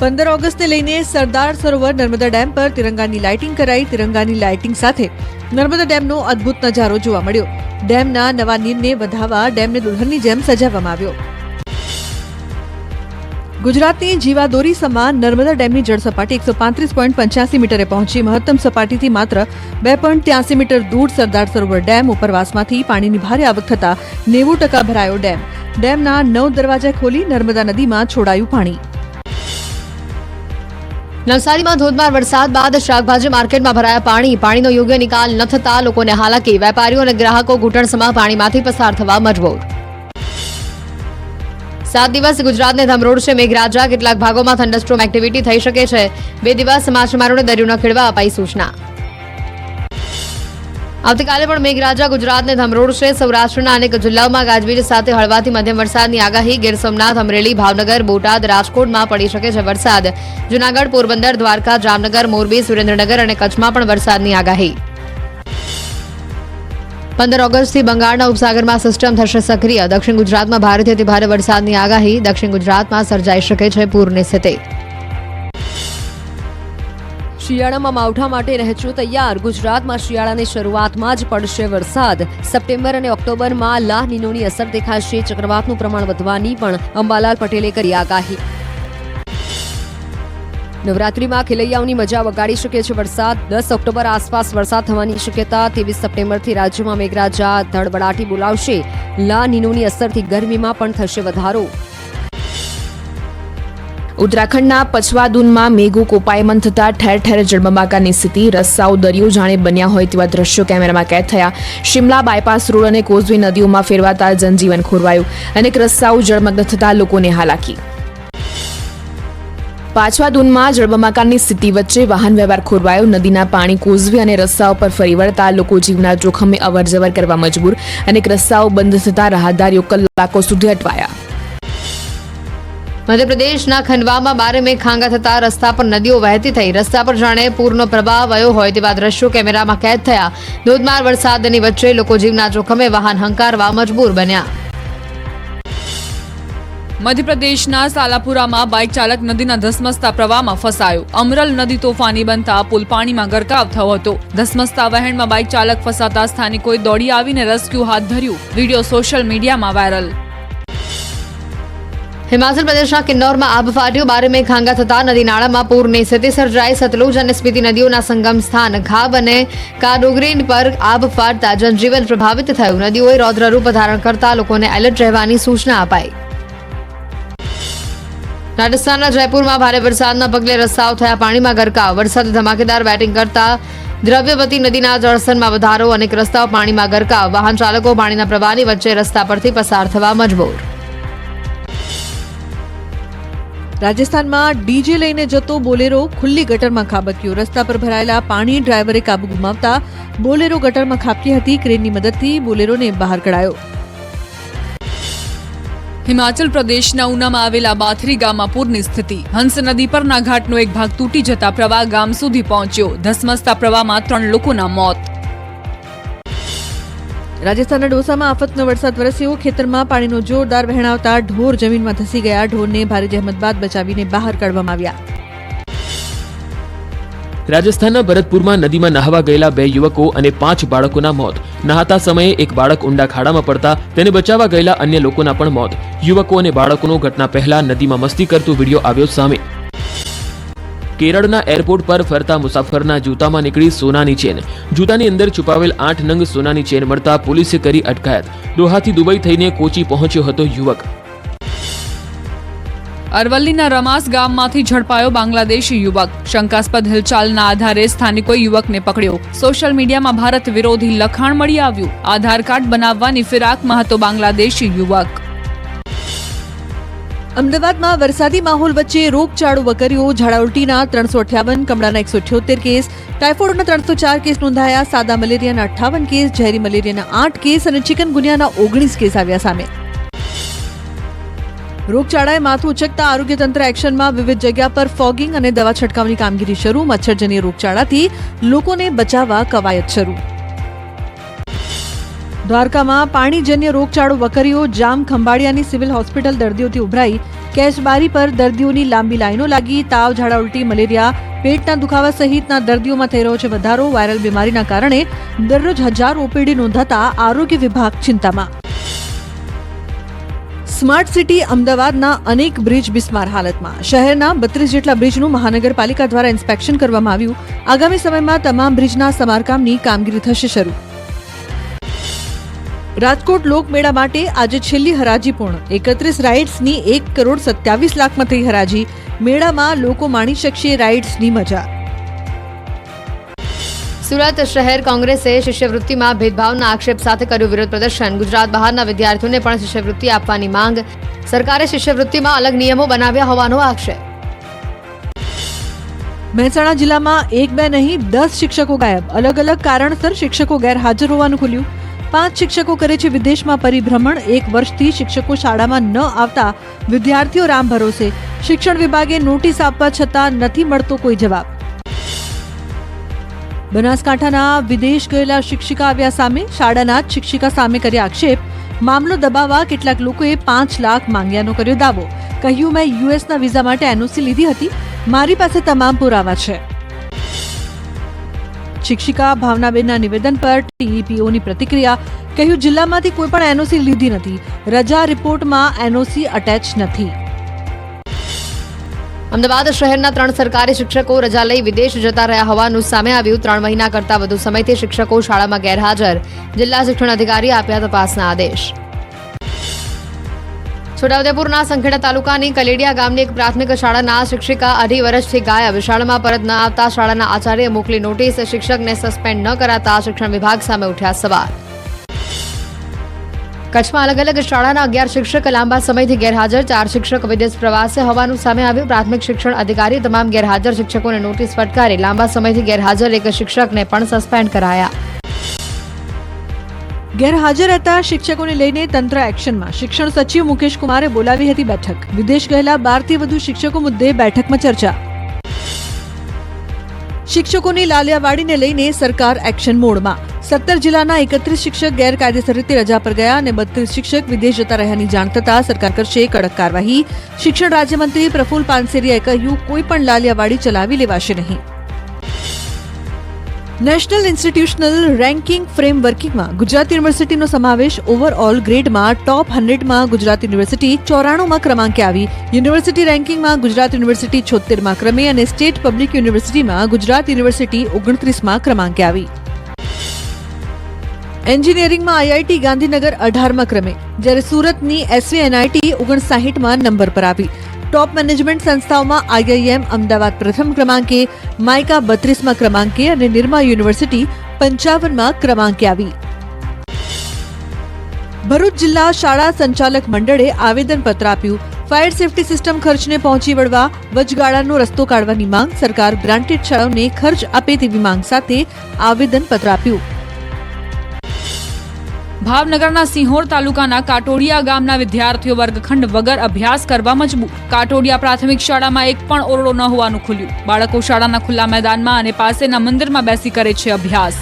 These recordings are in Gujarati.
પંદર ઓગસ્ટને લઈને સરદાર સરોવર નર્મદા ડેમ પર તિરંગાની લાઇટિંગ કરાઈ. તિરંગાની લાઇટિંગ સાથે નર્મદા ડેમનો અદ્ભુત નજારો જોવા મળ્યો. ડેમના નવા નીરને વધાવવા ડેમને દુલ્હનની જેમ સજાવવામાં આવ્યો. ગુજરાતની જીવાદોરી સમાન નર્મદા ડેમની જળ સપાટી એકસો પાંત્રીસ પોઈન્ટ પંચ્યાસી મીટરે પહોંચી. મહત્તમ સપાટીથી માત્ર બે પોઈન્ટ ત્યાસી મીટર દૂર સરદાર સરોવર ડેમ ઉપરવાસમાંથી પાણીની ભારે આવક થતાં નેવું ટકા ભરાયો ડેમ. ડેમના નવ દરવાજા ખોલી નર્મદા નદીમાં છોડાયું પાણી. નવસારીમાં ધોધમાર વરસાદ બાદ શાકભાજી માર્કેટમાં ભરાયા પાણી. પાણીનો યોગ્ય નિકાલ ન થતા લોકોને હાલાકી. વેપારીઓ અને ગ્રાહકો ઘૂંટણસમાં પાણીમાંથી પસાર થવા મજબૂર. સાત દિવસ ગુજરાતને ધમરોડશે મેઘરાજા. કેટલાક ભાગોમાં થંડરસ્ટ્રોમ એક્ટિવિટી થઈ શકે છે. બે દિવસ માછીમારોને દરિયો ન ખેડવા અપાઈ સૂચના. આવતીકાલે પણ મેઘરાજા ગુજરાતને ધમરોડશે સૌરાષ્ટ્રના અનેક જિલ્લાઓમાં ગાજવીજ સાથે હળવાથી મધ્યમ વરસાદની આગાહી. ગીર સોમનાથ, અમરેલી, ભાવનગર, બોટાદ, રાજકોટમાં પડી શકે છે વરસાદ. જૂનાગઢ, પોરબંદર, દ્વારકા, જામનગર, મોરબી, સુરેન્દ્રનગર અને કચ્છમાં પણ વરસાદની આગાહી. પંદર ઓગસ્ટથી બંગાળના ઉપસાગરમાં સિસ્ટમ થશે સક્રિય. દક્ષિણ ગુજરાતમાં ભારેથી ભારે વરસાદની આગાહી. દક્ષિણ ગુજરાતમાં સર્જાઈ શકે છે પૂરની સ્થિતિ. શિયાળામાં માવઠા માટે રહેજો તૈયાર. ગુજરાતમાં શિયાળાની શરૂઆતમાં જ પડશે વરસાદ. સપ્ટેમ્બર અને ઓક્ટોબરમાં લાહ નિનોની અસર દેખાશે. ચક્રવાતનું પ્રમાણ વધવાની પણ અંબાલાલ પટેલે કરી આગાહી. નવરાત્રીમાં ખેલૈયાઓની મજા વગાડી શકે છે વરસાદ. દસ ઓક્ટોબર આસપાસ વરસાદ થવાની શક્યતા ત્રેવીસ સપ્ટેમ્બરથી રાજ્યમાં મેઘરાજા ધડબડાટી બોલાવશે. લા નિનોની અસરથી ગરમીમાં પણ થશે વધારો. ઉત્તરાખંડના પછવાદુનમાં મેઘો કોપાયમન થતા ઠેર ઠેર જળબંબાકારની સ્થિતિ, રસ્તાઓ, દરિયો જાણે બન્યા હોય તેવા દ્રશ્યો કેમેરામાં કેદ થયા. શિમલા બાયપાસ રોડ અને કોઝવે નદીઓમાં ફેરવાતા જનજીવન ખોરવાયું. અનેક રસ્તાઓ જળમગ્ન થતા લોકોને હાલાકી. પાછવાદુનમાં જળબંબાકારની સ્થિતિ વચ્ચે વાહન વ્યવહાર ખોરવાયો. નદીના પાણી કોઝવે અને રસ્તાઓ પર ફરી વળતા લોકો જીવના જોખમે અવરજવર કરવા મજબૂર. અનેક રસ્તાઓ બંધ થતા રાહદારીઓ કલાકો સુધી અટવાયા. મધ્યપ્રદેશના ખંડવામાં બારે મે ખાંગા થતા રસ્તા પર નદીઓ વહેતી થઈ. રસ્તા પર જાણે પૂરનો પ્રવાહ વયો હોય તેવા દ્રશ્યો કેમેરામાં કેદ થયા. ધોધમાર વરસાદની વચ્ચે લોકો જીવના જોખમે વાહન હંકારવા મજબૂર બન્યા. મધ્યપ્રદેશના સાલાપુરામાં બાઇક ચાલક નદીના ધસમસતા પ્રવાહમાં ફસાયો. અમરલ નદી તોફાની બનતા પુલ પાણીમાં ગરકાવ થયો હતો. ધસમસતા વહેણમાં બાઇક ચાલક ફસાતા સ્થાનિકોએ દોડી આવીને રેસ્ક્યુ હાથ ધર્યું. વીડિયો સોશિયલ મીડિયામાં વાયરલ. હિમાચલ પ્રદેશના કિન્નોરમાં આબ ફાટ્યો. બારે મેઘ ખાંગા થતા નદી નાળામાં પૂરની સ્થિતિ સર્જાઈ. સતલુજ અને સ્પીતિ નદીઓના સંગમ સ્થાન ખાબ અને કાડોગરીન પર આબ ફાટતા જનજીવન પ્રભાવિત થયું. નદીઓએ રૌદ્ર રૂપ ધારણ કરતા લોકોને એલર્ટ રહેવાની સૂચના અપાઈ. રાજસ્થાનના જયપુરમાં ભારે વરસાદના પગલે રસ્તાઓ થયા પાણીમાં ગરકાવ. વરસાદ ધમાકેદાર બેટિંગ કરતા દ્રવ્યવતી નદીના જળસ્તરમાં વધારો, અનેક રસ્તાઓ પાણીમાં ગરકાવ. વાહન ચાલકો પાણીના પ્રવાહની વચ્ચે રસ્તા પરથી પસાર થવા મજબૂર. રાજસ્થાનમાં ડીજે લઈને જતો બોલેરો ખુલ્લી ગટરમાં ખાબક્યો. રસ્તા પર ભરાયેલા પાણી ડ્રાઈવરે કાબુ ગુમાવતા બોલેરો ગટરમાં ખાબકી હતી. ક્રેનની મદદથી બોલેરોને બહાર કઢાયો. હિમાચલ પ્રદેશના ઉનામાં આવેલા બાથરી ગામમાં પૂરની સ્થિતિ. હંસ નદી પરના ઘાટનો એક ભાગ તૂટી જતા પ્રવાહ ગામ સુધી પહોંચ્યો. ધસમસતા પ્રવાહમાં ત્રણ લોકોના મોત. રાજસ્થાનના ડોસામાં આફતનો વરસાદ વરસ્યો. ખેતરમાં પાણીનો જોરદાર વહેણ ઢોર જમીનમાં ધસી ગયા. ઢોરને ભારે જહેમત બાદ બચાવીને બહાર કાઢવામાં આવ્યા. રાજસ્થાનના ભરતપુરમાં નદીમાં નહાવા ગયેલા બે યુવકો અને પાંચ બાળકોના મોત. નહાતા સમયે એક બાળક ઊંડા ખાડામાં પડતા તેને બચાવવા ગયેલા અન્ય લોકોના પણ મોત. યુવકો અને બાળકોનો ઘટના પહેલા નદીમાં મસ્તી કરતો વીડિયો આવ્યો સામે. કેરળના એરપોર્ટ પર ફરતા મુસાફરના જૂતામાં નીકળી સોનાની ચેન. જૂતાની અંદર છુપાવેલ આઠ નંગ સોનાની ચેન મળતા પોલીસે કરી અટકાયત. દોહાથી દુબઈ થઈને કોચી પહોંચ્યો હતો યુવક. અરવલ્લીના રમાસ ગામમાંથી ઝડપાયો બાંગ્લાદેશી યુવક. શંકાસ્પદ હિલચાલના આધારે સ્થાનિકોએ યુવકને પકડ્યો. સોશિયલ મીડિયામાં ભારત વિરોધી લખાણ મળી આવ્યું. આધાર કાર્ડ બનાવવાની ફિરાકમાં હતો બાંગ્લાદેશી યુવક. અમદાવાદમાં વરસાદી માહોલ વચ્ચે રોગચાળો વકર્યો. ઝાડા ઉલટીના ત્રણસો અઠ્યાવન કમળાના એકસો અઠ્યોતેર કેસ, ટાઇફોઇડના ત્રણસો ચાર કેસ નોંધાયા. સાદા મલેરિયાના અઠ્ઠાવન કેસ, ઝેરી મલેરિયાના આઠ કેસ અને ચિકનગુનિયાના ઓગણીસ કેસ આવ્યા સામે. રોગચાળાએ માથું ઉચકતા આરોગ્ય તંત્ર એક્શનમાં વિવિધ જગ્યા પર ફોગિંગ અને દવા છંટકાવની કામગીરી શરૂ. મચ્છરજન્ય રોગચાળાથી લોકોને બચાવવા કવાયત શરૂ. દ્વારકામાં પાણીજન્ય રોગચાળો વકર્યો, જામ ખંભાળિયાની સિવિલ હોસ્પિટલ દર્દીઓથી ઉભરાઈ. કેશબારી પર દર્દીઓની લાંબી લાઈનો લાગી. તાવ, ઝાડા ઉલટી, મલેરિયા, પેટના દુખાવા સહિતના દર્દીઓમાં થઈ રહ્યો છે વધારો. વાયરલ બીમારીના કારણે દરરોજ હજારો ઓપીડી નોંધાતા આરોગ્ય વિભાગ ચિંતામાં. સ્માર્ટ સિટી અમદાવાદના અનેક બ્રિજ બિસ્માર હાલતમાં. શહેરના બત્રીસ જેટલા બ્રિજનું મહાનગરપાલિકા દ્વારા ઇન્સ્પેક્શન કરવામાં આવ્યું. આગામી સમયમાં તમામ બ્રિજના સમારકામની કામગીરી થશે શરૂ. રાજકોટ લોકમેળા માટે આજે છેલ્લી હરાજી પૂર્ણ. એકત્રીસ રાઇડ્સની એક કરોડ સત્યાવીસ લાખમાં થઈ હરાજી. મેળામાં લોકો માણી શકશે રાઇડ્સની મજા. સુરત શહેર કોંગ્રેસે શિષ્યવૃત્તિમાં ભેદભાવના આક્ષેપ સાથે કર્યું વિરોધ પ્રદર્શન. ગુજરાત બહારના વિદ્યાર્થીઓને પણ શિષ્યવૃત્તિ આપવાની માંગ. સરકારે શિષ્યવૃત્તિમાં અલગ નિયમો બનાવ્યા હોવાનો આક્ષેપ. મહેસાણા જિલ્લામાં એક બે નહીં દસ શિક્ષકો ગાયબ. અલગ અલગ કારણસર શિક્ષકો ગેરહાજર હોવાનું ખુલ્યું. પાંચ શિક્ષકો કરે છે વિદેશમાં પરિભ્રમણ. એક વર્ષથી શિક્ષકો શાળામાં ન આવતા વિદ્યાર્થીઓ રામ ભરોસે. શિક્ષણ વિભાગે નોટિસ આપવા છતાં નથી મળતો કોઈ જવાબ. બનાસકાંઠાના વિદેશ ગયેલા શિક્ષિકા આવ્યા સામે. શાળાના જ શિક્ષિકા સામે કર્યા આક્ષેપ. મામલો દબાવવા કેટલાક લોકોએ પાંચ લાખ માંગ્યાનો કર્યો દાવો. કહ્યું, મેં યુએસના વિઝા માટે એનઓસી લીધી હતી. મારી પાસે તમામ પુરાવા છે. શિક્ષિકા ભાવનાબેનના નિવેદન પર ટીઈપીઓની પ્રતિક્રિયા, કહ્યું, જિલ્લામાંથી કોઈ પણ એનઓસી લીધી નથી. રજા રિપોર્ટમાં એનઓસી અટેચ નથી. અમદાવાદ શહેરના ત્રણ સરકારી શિક્ષકો રજા લઈ વિદેશ જતા રહ્યા હોવાનું સામે આવ્યું. ત્રણ મહિના કરતા વધુ સમયથી શિક્ષકો શાળામાં ગેરહાજર. જિલ્લા શિક્ષણ અધિકારી આપ્યા તપાસના આદેશ. છોટાઉદેપુરના સંખેડા તાલુકાની કલેડિયા ગામની એક પ્રાથમિક શાળાના શિક્ષિકા અઢી વર્ષથી ગાયબ. શાળામાં પરત ન આવતા શાળાના આચાર્ય મોકલી નોટિસ. શિક્ષકને સસ્પેન્ડ ન કરાતા શિક્ષણ વિભાગ સામે ઉઠ્યા સવાલ. કચ્છમાં અલગ અલગ શાળાના અગિયાર શિક્ષક લાંબા સમયથી ગેરહાજર. ચાર શિક્ષક વિદેશ પ્રવાસે હોવાનું સામે આવ્યું. પ્રાથમિક શિક્ષણ અધિકારી તમામ ગેરહાજર શિક્ષકોને નોટિસ ફટકારી લાંબા સમયથી ગેરહાજર. એક શિક્ષકને પણ સસ્પેન્ડ કરાયા. ગેરહાજર હતા શિક્ષકોને લઈને તંત્ર એક્શનમાં. શિક્ષણ સચિવ મુકેશ કુમારે બોલાવી હતી બેઠક. વિદેશ ગયેલા બારથી વધુ શિક્ષકો મુદ્દે બેઠકમાં ચર્ચા. શિક્ષકોની લાલિયાવાડીને લઈને સરકાર એક્શન મોડમાં. સત્તર જિલ્લાના એકત્રીસ શિક્ષક ગેરકાયદેસર રીતે રજા પર ગયા અને બત્રીસ શિક્ષક વિદેશ જતા રહ્યાની જાણ થતાં સરકાર કરશે કડક કાર્યવાહી. શિક્ષણ રાજ્યમંત્રી પ્રફુલ પાનસેરિયાએ કહ્યું, કોઈ પણ લાલિયાવાડી ચલાવી લેવાશે નહીં. નેશનલ ઇન્સ્ટિટ્યુશનલ રેન્કિંગ ફ્રેમવર્કિંગમાં ગુજરાત યુનિવર્સિટીનો સમાવેશ ઓવરઓલ ગ્રેડમાં ટોપ હંડ્રેડમાં ગુજરાત યુનિવર્સિટી ચોરાણુંમાં ક્રમાંકે આવી. યુનિવર્સિટી રેન્કિંગમાં ગુજરાત યુનિવર્સિટી છોતેરમાં ક્રમે અને સ્ટેટ પબ્લિક યુનિવર્સિટીમાં ગુજરાત યુનિવર્સિટી ઓગણત્રીસમાં ક્રમાંકે આવી. એન્જિનિયરિંગમાં આઈઆઈટી ગાંધીનગર અઢારમાં ક્રમે, જ્યારે સુરતની એસવી એનઆઈટી ઓગણસાહીઠમાં નંબર પર આવી. ટોપ મેનેજમેન્ટ સંસ્થાઓમાં આઈઆઈએમ અમદાવાદ પ્રથમ ક્રમાંકે, માયકા બત્રીસમાં ક્રમાંકે અને નિરમા યુનિવર્સિટી પંચાવનમાં ક્રમાંકે આવી. ભરૂચ જિલ્લા શાળા સંચાલક મંડળે આવેદનપત્ર આપ્યું. ફાયર સેફટી સિસ્ટમ ખર્ચને પહોંચી વળવા વચગાળાનો રસ્તો કાઢવાની માંગ સરકાર ગ્રાન્ટેડ શાળાઓને ખર્ચ આપે તેવી માંગ સાથે આવેદનપત્ર આપ્યું. ભાવનગરના સિંહોર તાલુકાના કાટોડિયા ગામના વિદ્યાર્થીઓ વર્ગખંડ વગર અભ્યાસ કરવા મજબૂર. કાટોડિયા પ્રાથમિક શાળામાં એક પણ ઓરડો ન હોવાનું ખુલ્યું. બાળકો શાળાના ખુલ્લા મેદાનમાં અને પાસેના મંદિરમાં બેસી કરે છે અભ્યાસ.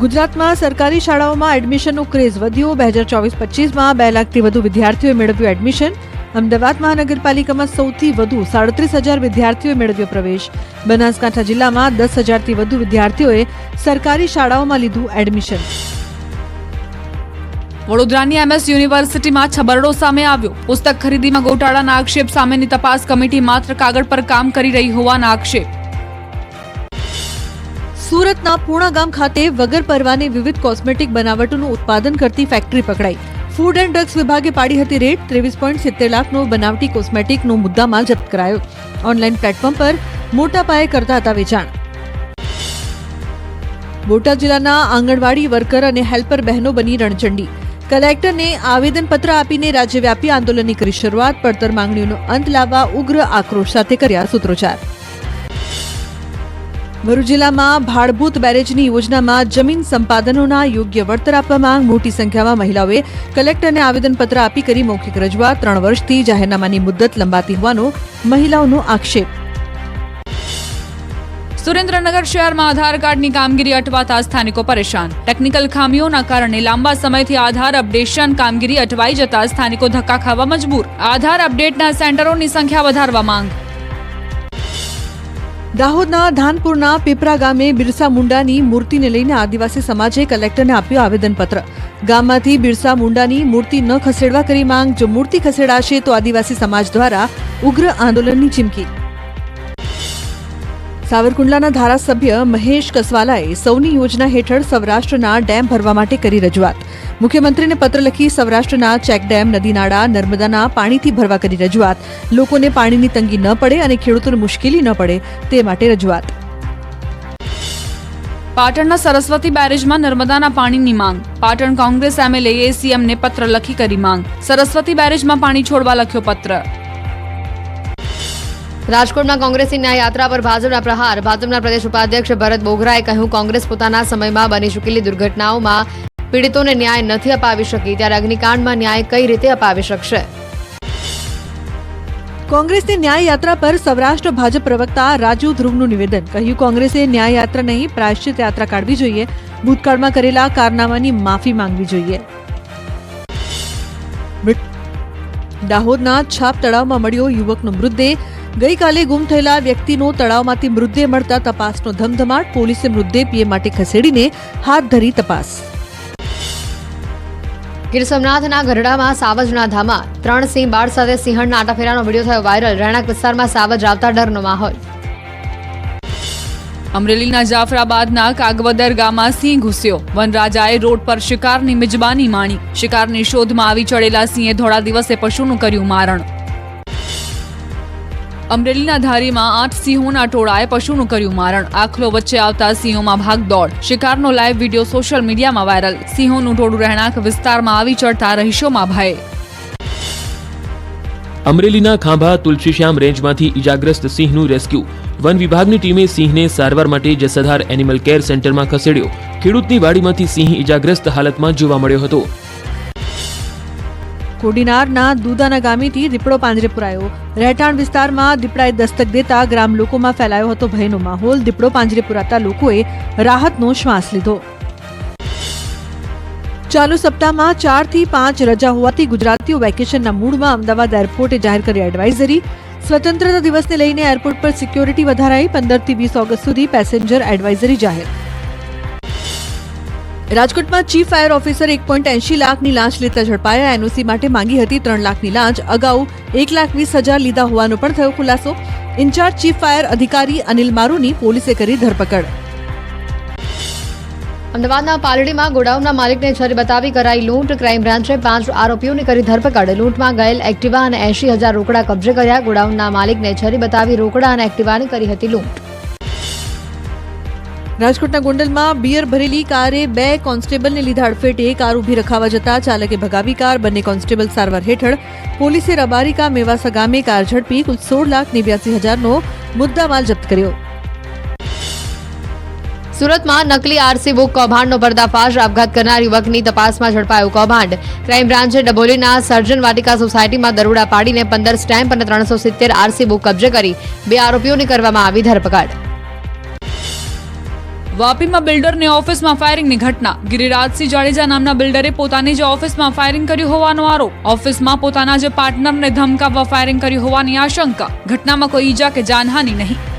ગુજરાતમાં સરકારી શાળાઓમાં એડમિશનનો ક્રેઝ વધ્યો. બે હજાર ચોવીસ પચીસમાં બે લાખથી વધુ વિદ્યાર્થીઓએ મેળવ્યું એડમિશન. અમદાવાદ મહાનગરપાલિકામાં સૌથી વધુ સાડત્રીસ હજાર વિદ્યાર્થીઓએ મેળવ્યો પ્રવેશ. બનાસકાંઠા જિલ્લામાં દસ હજારથી વધુ વિદ્યાર્થીઓએ સરકારી શાળાઓમાં લીધું એડમિશન. વડોદરાની એમએસ યુનિવર્સિટીમાં છબરડો સામે આવ્યો. પુસ્તક ખરીદીમાં ગોટાળાના આક્ષેપ સામેની તપાસ કમિટી માત્ર કાગળ પર કામ કરી રહી હોવાના આક્ષેપ. સુરતના પૂણા ગામ ખાતે વગર પરવાને વિવિધ કોસ્મેટિક બનાવટોનું ઉત્પાદન કરતી ફેક્ટરી પકડાઈ. ફૂડ એન્ડ ડ્રગ્સ વિભાગે પાડી હતી રેડ ત્રેવીસ પોઈન્ટ સિત્તેર લાખનો બનાવટી કોસ્મેટિકનો મુદ્દામાલ જપ્ત કરાયો. ઓનલાઈન પ્લેટફોર્મ પર મોટા પાયે કરતા હતા વેચાણ. બોટાદ જિલ્લાના આંગણવાડી વર્કર અને હેલ્પર બહેનો બની રણચંડી કલેક્ટરને આવેદનપત્ર આપીને રાજ્યવ્યાપી આંદોલનની કરી શરૂઆત, પડતર માંગણીઓનો અંત લાવવા ઉગ્ર આક્રોશ સાથે કર્યા સૂત્રોચ્ચાર. ભરૂચ જિલ્લામાં ભાડભૂત બેરેજની યોજનામાં જમીન સંપાદનોના યોગ્ય વળતર આપવા માંગ. મોટી સંખ્યામાં મહિલાઓએ કલેક્ટરને આવેદનપત્ર આપી કરી મૌખિક રજૂઆત. ત્રણ વર્ષથી જાહેરનામાની મુદ્દત લંબાતી હોવાનો મહિલાઓનો આક્ષેપ. સુરેન્દ્રનગર શહેરમાં આધાર કાર્ડની કામગીરી અટવાતા સ્થાનિકો પરેશાન. ટેકનિકલ ખામીઓના કારણે લાંબા સમયથી આધાર અપડેશન કામગીરી અટવાઈ જતા સ્થાનિકો ધક્કા ખાવા મજબૂર. આધાર અપડેટના સેન્ટરોની સંખ્યા વધારવા માંગ. દાહોદના ધાનપુરના પીપરા ગામે બિરસા મુંડાની મૂર્તિને લઈને આદિવાસી સમાજે કલેક્ટરને આપ્યું આવેદનપત્ર. ગામમાંથી બિરસા મુંડાની મૂર્તિ ન ખસેડવા કરી માંગ, જો મૂર્તિ ખસેડાશે તો આદિવાસી સમાજ દ્વારા ઉગ્ર આંદોલનની ચીમકી. સાવરકુંડલાના ધારાસભ્ય મહેશ કસવાલાએ સૌની યોજના હેઠળ સૌરાષ્ટ્રના ડેમ ભરવા માટે કરી રજૂઆત. મુખ્યમંત્રીને પત્ર લખી સૌરાષ્ટ્રના ચેકડેમ નદી નાળા નર્મદાના પાણીથી ભરવા કરી રજૂઆત. લોકોને પાણીની તંગી ન પડે અને ખેડૂતોને મુશ્કેલી ન પડે તે માટે રજૂઆત. પાટણના સરસ્વતી બેરેજમાં નર્મદાના પાણીની માંગ. પાટણ કોંગ્રેસ એમએલએ સીએમને પત્ર લખી કરી માંગ. સરસ્વતી બેરેજમાં પાણી છોડવા લખ્યો પત્ર. રાજકોટમાં કોંગ્રેસની ન્યાયયાત્રા પર ભાજપના પ્રહાર. ભાજપના પ્રદેશ ઉપાધ્યક્ષ ભરત બોગરાએ કહ્યું કોંગ્રેસ પોતાના સમયમાં બની ચૂકેલી દુર્ઘટનાઓમાં પીડિતોને ન્યાય નથી અપાવી શકી, ત્યારે અગ્નિકાંડમાં ન્યાય કઈ રીતે અપાવી શકશે? કોંગ્રેસની ન્યાય યાત્રા પર સૌરાષ્ટ્ર ભાજપ પ્રવક્તા રાજુ ધ્રુવનું નિવેદન. કહ્યું, કોંગ્રેસે ન્યાય યાત્રા નહીં, પ્રાયશ્ચિત યાત્રા કાઢવી જોઈએ. ભૂતકાળમાં કરેલા કારનામાની માફી માંગવી જોઈએ. દાહોદના છાપ તળાવમાં મળ્યો યુવકનો મૃતદેહ. ગઈકાલે ગુમ થયેલા વ્યક્તિનો તળાવમાંથી મૃતદેહ મળતા તપાસનો ધમધમાટ. પોલીસે મૃતદેહ પીએ માટે ખસેડીને હાથ ધરી તપાસ. ગીર સોમનાથના ગઢડામાં સાવજના ધામા. ત્રણ સિંહ, બાળ સાથે સિંહણના આટાફેરાનો વીડિયો થયો વાયરલ. રહેણાંક વિસ્તારમાં સાવજ આવતા ડરનો માહોલ. અમરેલીના જાફરાબાદના કાગવદર ગામમાં સિંહ ઘૂસ્યો. વનરાજાએ રોડ પર શિકારની મિજબાની માણી. શિકારની શોધમાં આવી ચડેલા સિંહે ધોળા દિવસે પશુનું કર્યું મારણ. અમરેલીના ધારીમાં આઠ સિંહોના ટોળાએ પશુનું કર્યું મારણ. આખલો વચ્ચે આવતા સિંહોમાં ભાગદોડ. શિકારનો લાઈવ વીડિયો સોશિયલ મીડિયામાં વાયરલ. સિંહોનું ટોળું રહેણાંક વિસ્તારમાં આવી ચડતા રહીશોમાં ભય. અમરેલીના ખાંભા તુલસીશ્યામ રેન્જમાંથી ઇજાગ્રસ્ત સિંહનું રેસ્ક્યુ. વન વિભાગની ટીમે સિંહને સારવાર માટે જસધાર એનિમલ કેર સેન્ટરમાં ખસેડ્યો. ખેડૂતની વાડીમાંથી સિંહ ઇજાગ્રસ્ત હાલતમાં જોવા મળ્યો હતો. કોડીનારના દુદાના ગામેથી દીપડો પાંજરે પુરાયો. રહેઠાણ વિસ્તારમાં દીપડાએ દસ્તક દેતા ગ્રામ લોકોમાં ફેલાયો હતો ભયનો માહોલ. દીપડો પાંજરે પુરાતા લોકોએ રાહતનો શ્વાસ લીધો. ચાલુ સપ્તાહમાં ચારથી પાંચ રજા હોવાથી ગુજરાતીઓ વેકેશનના મૂડમાં અમદાવાદ એરપોર્ટે જાહેર કરી એડવાઇઝરી. સ્વતંત્રતા દિવસને લઈને એરપોર્ટ પર સિક્યોરિટી વધારાઈ પંદરથી વીસ ઓગસ્ટ સુધી પેસેન્જર એડવાઇઝરી જાહેર. રાજકોટમાં ચીફ ફાયર ઓફિસર એક પોઈન્ટ એંશી લાખની લાંચ લેતા ઝડપાયા. એનઓસી માટે માંગી હતી ત્રણ લાખની લાંચ અગાઉ એક લાખ વીસ હજાર લીધા હોવાનો પણ થયો ખુલાસો. ઇન્ચાર્જ ચીફ ફાયર અધિકારી અનિલ મારુની પોલીસે કરી ધરપકડ. અમદાવાદના પાલડીમાં ગોડાઉનના માલિકને છરી બતાવી કરાઈ લૂંટ. ક્રાઇમ બ્રાન્ચે પાંચ આરોપીઓની કરી ધરપકડ. લૂંટમાં ગયેલ એક્ટિવા અને એંશી હજાર રોકડા કબજે કર્યા. ગોડાઉનના માલિકને છરી બતાવી રોકડા અને એક્ટિવાની કરી હતી લૂંટ. રાજકોટના ગોંડલમાં બિયર ભરેલી કારે બે કોન્સ્ટેબલને લીધા અડફેટે કાર ઊભી રખાવા જતા ચાલકે ભગાવી કાર. બંને કોન્સ્ટેબલ સારવાર હેઠળ પોલીસે રબારીકા મેવાસા ગામે કાર ઝડપી કુલ સોળ લાખ નેવ્યાસી હજારનો મુદ્દામાલ જપ્ત કર્યો. સુરતમાં નકલી આરસી બુક કૌભાંડનો પર્દાફાશ. આપઘાત કરનાર યુવકની તપાસમાં ઝડપાયું કૌભાંડ. ક્રાઇમ બ્રાન્ચે ડબોલીના સર્જન વાટિકા સોસાયટીમાં દરોડા પાડીને પંદર સ્ટેમ્પ અને ત્રણસો સિત્તેર આરસી બુક કબજે કરી બે આરોપીઓની કરવામાં આવી ધરપકડ. વાપીમાં બિલ્ડરની ઓફિસમાં ફાયરિંગની ઘટના. ગિરિરાજસિંહ જાડેજા નામના બિલ્ડરે પોતાની જ ઓફિસમાં ફાયરિંગ કર્યું હોવાનો આરોપ. ઓફિસમાં પોતાના જ પાર્ટનરને ધમકાવવા ફાયરિંગ કર્યું હોવાની આશંકા. ઘટનામાં કોઈ ઈજા કે જાનહાની નહીં.